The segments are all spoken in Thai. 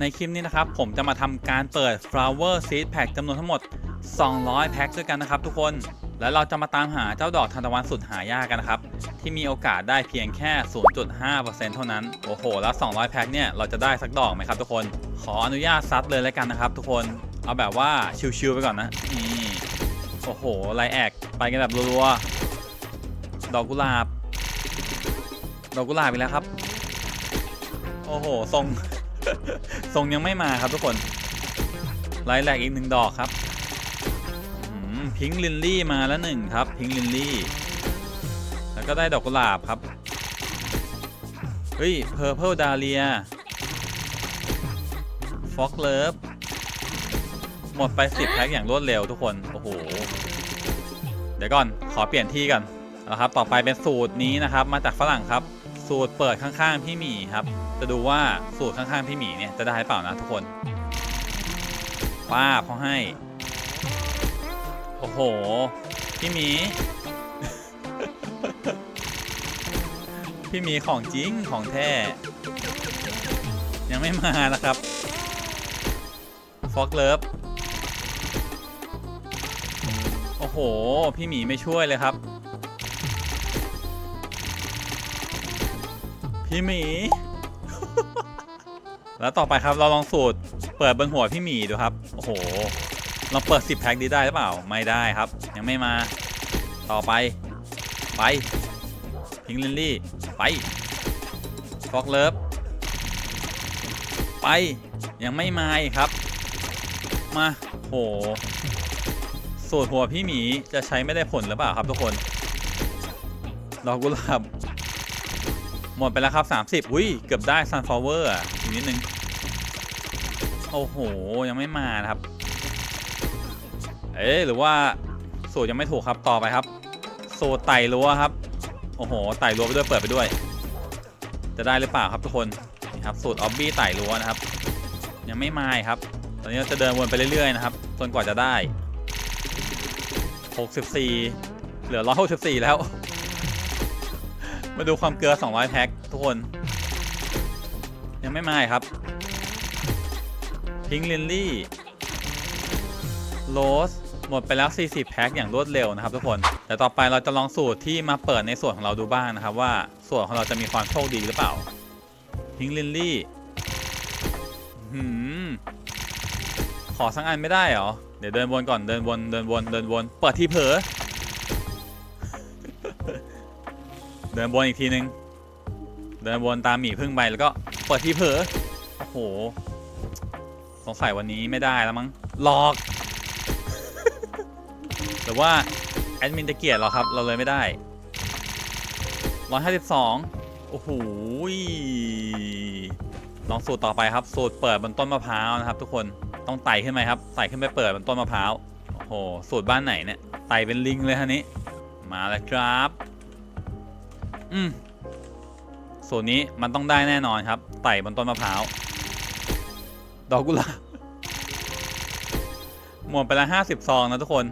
ในคลิปนี้นะครับ ผมจะมาทำการเปิด flower seed pack จำนวนทั้งหมด 200 แพ็คด้วยกันนะครับทุกคน แล้วเราจะมาตามหาเจ้าดอกทานตะวันสุดหายากกันนะครับ ที่มีโอกาสได้เพียงแค่ 0.5%เท่านั้น โอ้โห แล้ว 200 แพ็คเนี่ย เราจะได้สักดอกไหมครับทุกคน ขออนุญาตซัดเลยแล้วกันนะครับ ทุกคน เอาแบบว่าชิวๆไปก่อนนะ นี่ โอ้โหไลแอกไปกันแบบรัวๆ ดอกกุหลาบ ดอกกุหลาบอีกแล้วครับ โอ้โหทรง ทรงยังไม่มาครับทุกคนไลแลกอีกหนึ่งดอกครับพิงลินลี่มาแล้วหนึ่งครับพิงลินลี่แล้วก็ได้ดอกกุหลาบครับเฮ้ยเพอร์เพลดาเลียฟ็อกเลิฟหมดไป10แพ็คอย่างรวดเร็วทุกคน โอ้โห เดี๋ยวก่อนขอเปลี่ยนที่ก่อนนะครับ ต่อไปเป็นสูตรนี้นะครับ มาจากฝรั่งครับ สูตรเปิดข้างๆพี่หมีครับ จะดูว่าสูตรข้างๆพี่หมีเนี่ยจะได้เปล่านะทุกคนป้าเขาให้ โอ้โห พี่หมี พี่หมีของจริงของแท้ ยังไม่มานะครับ ฟอกเลิฟ โอ้โห พี่หมีไม่ช่วยเลยครับ พี่หมี แล้วต่อไปครับเราลองสูตรเปิดบนหัวพี่หมีดูครับ โอ้โหเราเปิด 10 แพ็คดีได้หรือเปล่า ไม่ได้ครับ ยังไม่มา ต่อไป ไปพิงลินลี่ ไปฟอกเลิฟ ไป ยังไม่มาครับ มาโห สูตรหัวพี่หมีจะใช้ไม่ได้ผลหรือเปล่าครับทุกคน ดอกกุหลาบ มดไปแล้วครับ 30 อุ้ย เกือบได้ sunflower อะอีกนิดนึง โอ้โห ยังไม่มานะครับ เอ๊หรือว่าสูตรยังไม่ถูกครับต่อไปครับสูตรไต่รั้วครับ โอ้โห ไต่รั้วไปด้วยเปิดไปด้วย จะได้หรือเปล่าครับทุกคนนี่ครับสูตรออบบี้ไต่รั้วนะครับ ยังไม่มาครับ ตอนนี้เราจะเดินวนไปเรื่อยๆนะครับจนกว่าจะได้ 64 เหลือ 164 แล้ว มาดูความเกลือ 200 แพ็คทุกคน ยังไม่มาครับ พิงลินลี่ โรส หมดไปแล้ว 40 แพ็คอย่างรวดเร็วนะครับทุกคน แต่ต่อไปเราจะลองสูตรที่มาเปิดในส่วนของเราดูบ้างนะครับ ว่าส่วนของเราจะมีความโชคดีหรือเปล่า พิงลินลี่หืมขอสักอันไม่ได้เหรอ เดี๋ยวเดินวนก่อน เดินวน เดินวน เดินวน เปิดที่เผลอ เดินวนอีกทีนึง เดินวนตามหมีพึ่งไปแล้วก็เปิดที่เผลอโอ้โห สงสัยวันนี้ไม่ได้แล้วมั้ง หลอกหรือว่าแอดมินจะเกลียดเราครับ เราเลยไม่ได้152โอ้โหลองสูตรต่อไปครับ สูตรเปิดบนต้นมะพร้าวนะครับ ทุกคน ต้องไต่ขึ้นไปครับ ไต่ขึ้นไปเปิดบนต้นมะพร้าว โอ้โห สูตรบ้านไหนเนี่ย ไต่เป็นลิงเลยฮะนี้ มาแล้วครับ อืมสูตรนี้มันต้องได้แน่นอนครับ ไต่บนต้นมะพร้าว ดอกกุหลาบหมดไปล้วห้าสิบซองนะทุกคน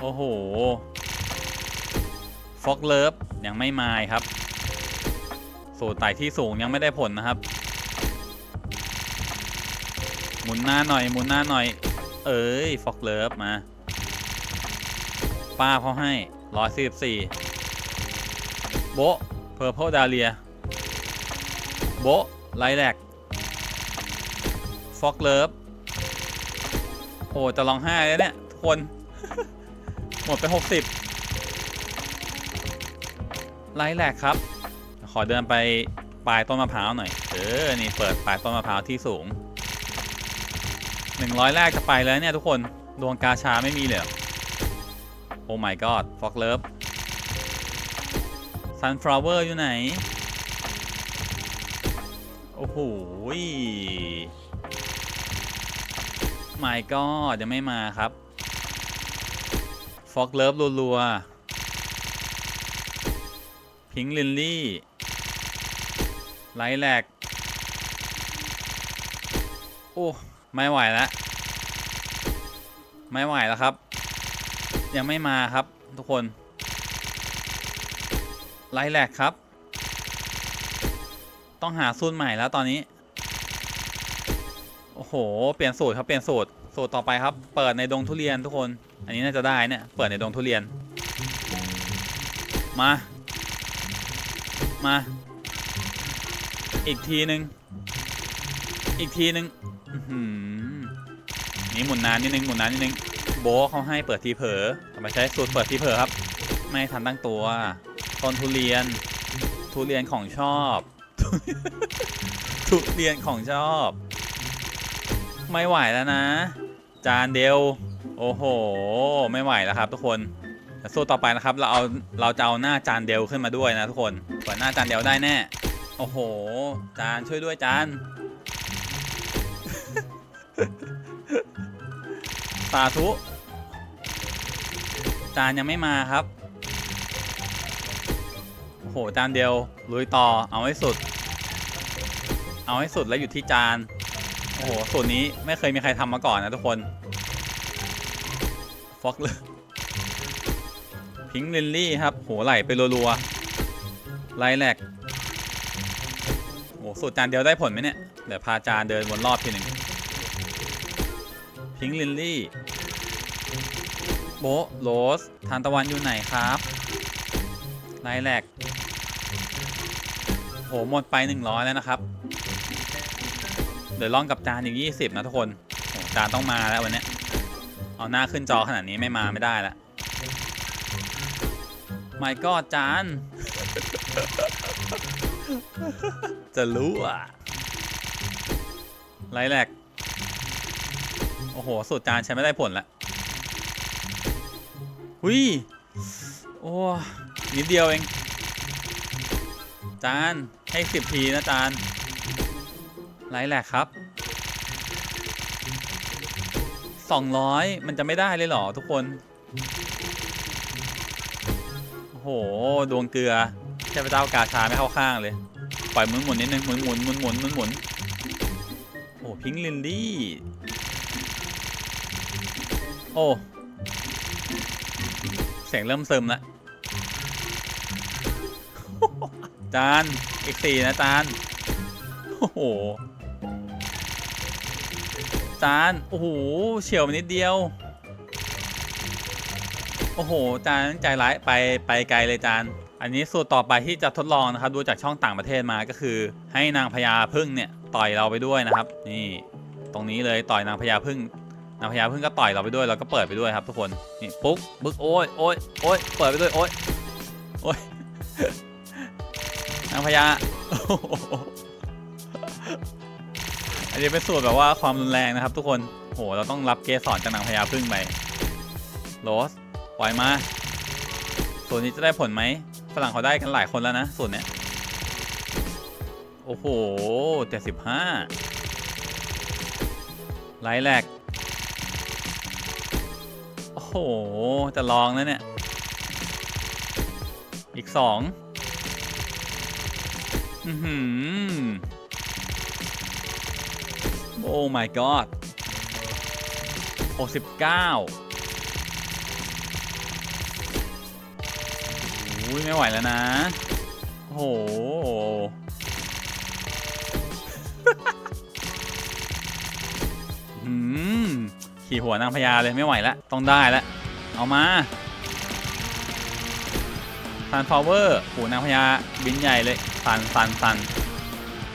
โอ้โห ฟอกเลิฟยังไม่มาครับ สูตรไต่ที่สูงยังไม่ได้ผลนะครับ หมุนหน้าหน่อย หมุนหน้าหน่อย เอ้ย ฟอกเลิฟมา ป้าเขาให้ร้อยสี่สิบสี่ โบเพอร์เพลดาเลียโบไลแลกฟอกเลิฟโอ้จะร้องห้าแล้วเนี่ย ทุกคน หมดไป 60 ไลแลกครับ ขอเดินไปปลายต้นมะพร้าวหน่อย เออ นี่เปิดปลายต้นมะพร้าวที่สูง 100 แรกจะไปแล้วเนี่ยทุกคน ดวงกาชาไม่มีเลยเหรอโอ้ my god ฟอกเลิฟ sunflower อยู่ไหน โอ้โห my god ยังไม่มาครับ ฟอกเลิฟรัวๆ พิงลินลี่ ไลแลกโอ้ ไม่ไหวแล้ว ไม่ไหวแล้วครับ ยังไม่มาครับทุกคน ไลแลกครับ ต้องหาซูนใหม่แล้วตอนนี้ โอ้โห เปลี่ยนสูตรครับเปลี่ยนสูตรสูตรต่อไปครับ เปิดในดงทุเรียนทุกคน อันนี้น่าจะได้เนี่ย เปิดในดงทุเรียน มา มา อีกทีหนึ่งอีกทีหนึ่งนี่หมุนนานนิดนึงหมุนนานนิดนึงโบเขาให้เปิดทีเผลอเอามาใช้สูตรเปิดทีเผลอครับ ไม่ทันตั้งตัว ต้นทุเรียน ทุเรียนของชอบ ทุเรียนของชอบ ไม่ไหวแล้วนะ จานเดียว โอ้โห ไม่ไหวแล้วครับทุกคนสู้ต่อไปนะครับ เราเอาเราจะเอาหน้าจานเดียวขึ้นมาด้วยนะทุกคนเปิดหน้าจานเดียวได้แน่ โอ้โห จานช่วยด้วยจานสาธุ จานยังไม่มาครับ หจานเดียวลุยต่อเอาให้สุด เอาให้สุดแล้วอยู่ที่จานโอ้โหสูตรนี้ไม่เคยมีใครทำมาก่อนนะทุกคนฟอกเลยพิงลินลี่ครับโหไหลไปรัวๆไลแลกโอ้สูตรจานเดียวได้ผลไหมเนี่ยเดี๋ยวพาจานเดินวนรอบทีหนึ่งพิงลินลี่โบะโรสทานตะวันอยู่ไหนครับไลแลก โหหมดไป 100 แล้วนะครับ เดี๋ยวลองกับจานอีก20 นะทุกคนจานต้องมาแล้ววันนี้เอาหน้าขึ้นจอขนาดนี้ไม่มาไม่ได้ละไม่ก็จาน จะรู้อะไรแหลกโอ้โห สูตรจานใช้ไม่ได้ผลละหุยโอ้นิดเดียวเอง จาน ให้สิบทีนะจานไรแหละครับ200มันจะไม่ได้เลยเหรอทุกคน โอ้โห ดวงเกลือเทพเจ้ากาชาไม่เข้าข้างเลย ปล่อยหมุนหมุนนิดนึงหมุนหมุนหมุนหมุนหมุนหมุนโอ้พิงลินดี้ โอ้เสียงเริ่มซึมแล้ว จาน อีกสี่นะจาน โอ้โห จาน โอ้โห เฉียวนิดเดียว โอ้โห จานใจร้ายไปไปไกลเลยจาน อันนี้สูตรต่อไปที่จะทดลองนะครับ ดูจากช่องต่างประเทศมาก็คือ ให้นางพญาพึ่งเนี่ยต่อยเราไปด้วยนะครับ นี่ ตรงนี้เลยต่อยนางพญาพึ่งนางพญาพึ่งก็ต่อยเราไปด้วยแล้วก็เปิดไปด้วยครับทุกคน นี่ปุ๊บบึกโอ้ยโอ้ยโอ้ยเปิดไปด้วยโอ้ยโอ้ยางพญาอันนี้เป็นสูตรแบบว่าความรุนแรงนะครับ ทุกคนโหเราต้องรับเกสรจากนางพญาพึ่งไปโรสปล่อยมาสูตรนี้จะได้ผลไหมฝรั่งเขาได้กันหลายคนแล้วนะสูตรเนี้ยโอ้โหเจ็ดสิบห้าไลแลกโอ้โห จะลองแล้วเนี่ย อีกสอง โอ้ my god 69อุ้ยไม่ไหวแล้วนะ โอ้โหอืมขี่หัวนางพญาเลยไม่ไหวแล้ว ต้องได้แล้ว เอามาซันฟาวเวอร์หูนางพญาบินใหญ่เลย สันสันสัน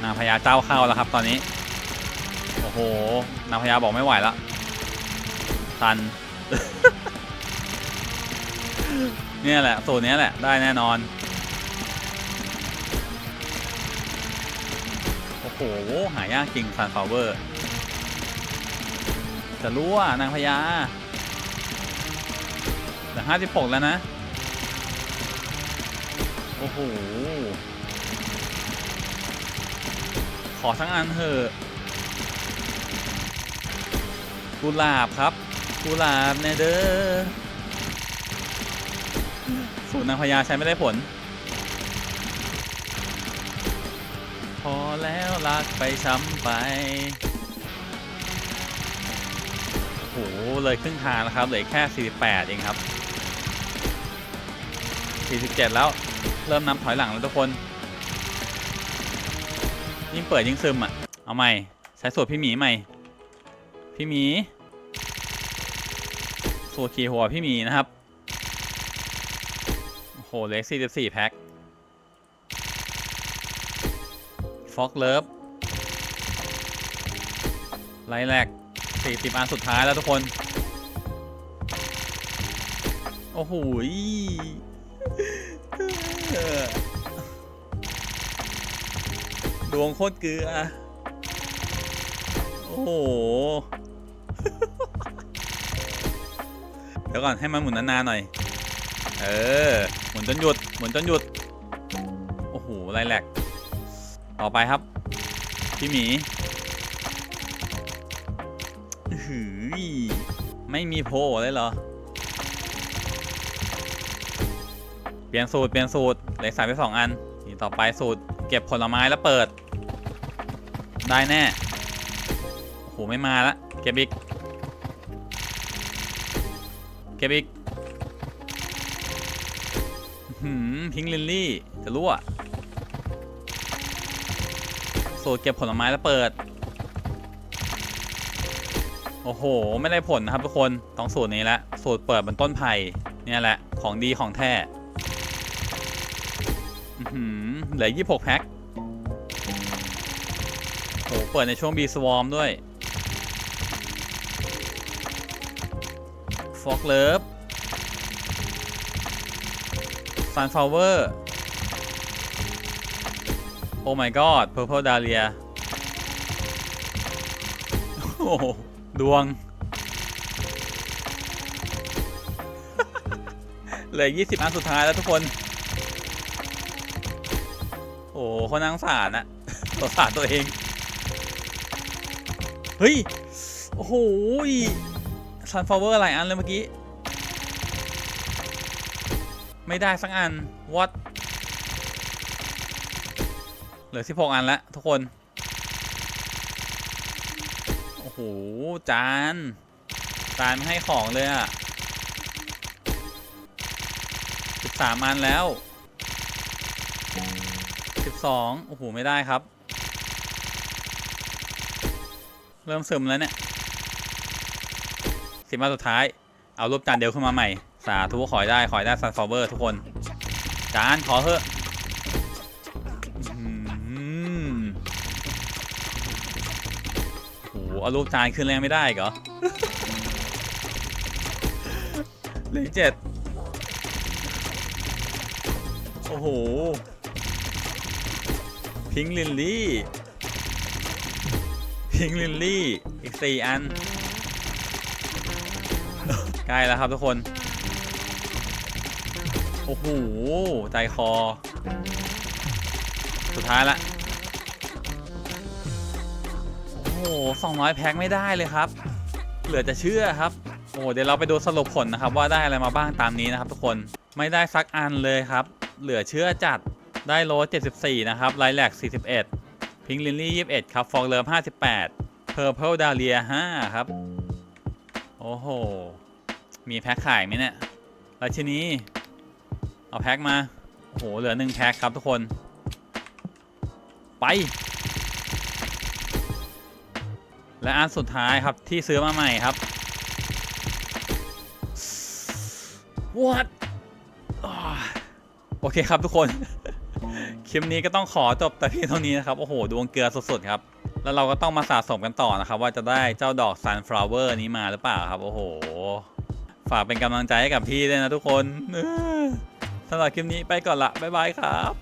นางพญาเจ้าเข้าแล้วครับตอนนี้ โอ้โห นางพญาบอกไม่ไหวแล้วสัน เนี่ยแหละ สูตรนี้แหละ ได้แน่นอน โอ้โห หายากจริงซันฟาวเวอร์ จะรู้ว่านางพญาแต่ห้าสิบหกแล้วนะ โอ้โห ขอทั้งอันเถอะกุหลาบครับกุหลาบเนเดอร์สูตรนางพญาใช้ไม่ได้ผล พอแล้วรักไปช้ำไปโอ้โหเลยครึ่งทางแล้วครับเหลือแค่ 48 เองครับ 47 แล้วเริ่มนับถอยหลังแล้วทุกคน ยิ่งเปิดยิ่งซึมอะ เอาใหม่ใช้สูตรพี่หมีใหม่ พี่หมี สูตรขี่หัวพี่หมีนะครับ โอ้โหเล็ก44แพ็คฟ็อกเลิฟไลแลก40อันสุดท้ายแล้วทุกคน โอ้โห ดวงโคตรเกลือ โอ้โห เดี๋ยวก่อนให้มันหมุนนานๆหน่อย เออ หมุนจนหยุด หมุนจนหยุด โอ้โหไรแหลก ต่อไปครับ พี่หมีหือไม่มีโพลเลยเหรอ เปลี่ยนสูตร เปลี่ยนสูตรเหลือสามไปสองอัน นี่ต่อไปสูตร เก็บผลไม้แล้วเปิด ได้แน่โอ้โหไม่มาละเก็บอีกเก็บอีกหืมพิงลินลี่จะรั่วสูตรเก็บผลไม้แล้วเปิด โอ้โห ไม่ได้ผลนะครับทุกคนต้องสูตรนี้ละสูตรเปิดบนต้นไผ่เนี่ยแหละ ของดีของแท้ เหลือ 26 แพ็คโอ้เปิดในช่วง B Swarm ด้วยฟอกเลิฟซันฟลาวเวอร์ โอ้ my god purple dahlia โอ้ดวง เหลือ 20 อันสุดท้ายแล้วทุกคน คนนังสารนะสงสารตัวเอง เฮ้ย โอ้โหซันฟลาวเวอร์หลายอันเลยเมื่อกี้ ไม่ได้สักอัน what เหลือ 16 อันแล้วทุกคน โอ้โห จาน จานไม่ให้ของเลยอะ13 อันแล้ว 12โอ้โห ไม่ได้ครับ เริ่มซึมแล้วเนี่ยสิบมาสุดท้าย เอารูปจานเดียวขึ้นมาใหม่ สาธุขอให้ได้ ขอให้ได้ซันฟลาวเวอร์ทุกคน จาน ขอเถอะโอ้โหเอารูปจานขึ้นแรงไม่ได้เหรอเหลือเจ็ดโอ้โห พิงลินลี่ พิงลินลี่ อีกสี่อัน ใกล้แล้วครับทุกคน โอ้โห ใจคอ สุดท้ายละ โอ้โห200แพ็คไม่ได้เลยครับ เหลือจะเชื่อครับ โอ้เดี๋ยวเราไปดูสรุปผลนะครับ ว่าได้อะไรมาบ้างตามนี้นะครับทุกคน ไม่ได้สักอันเลยครับ เหลือเชื่อจัด ได้โล74 นะครับไลแลก41 พิงลินลี่21 ครับ ฟองเลิม58เพอร์เพลดาเลีย5ครับ โอ้โห มีแพ็คขายไหมเนี่ยราชินีเอาแพ็คมา โอ้โห เหลือหนึ่งแพ็คครับทุกคน ไป และอันสุดท้ายครับที่ซื้อมาใหม่ครับ what โอเคครับทุกคน คลิปนี้ก็ต้องขอจบแต่เพียงเท่านี้นะครับ โอ้โห ดวงเกลือสุดๆครับ แล้วเราก็ต้องมาสะสมกันต่อนะครับ ว่าจะได้เจ้าดอกซันฟลาวเวอร์นี้มาหรือเปล่าครับ โอ้โห ฝากเป็นกำลังใจให้กับพี่ด้วยนะทุกคนสำหรับคลิปนี้ไปก่อนละบ๊ายบายครับ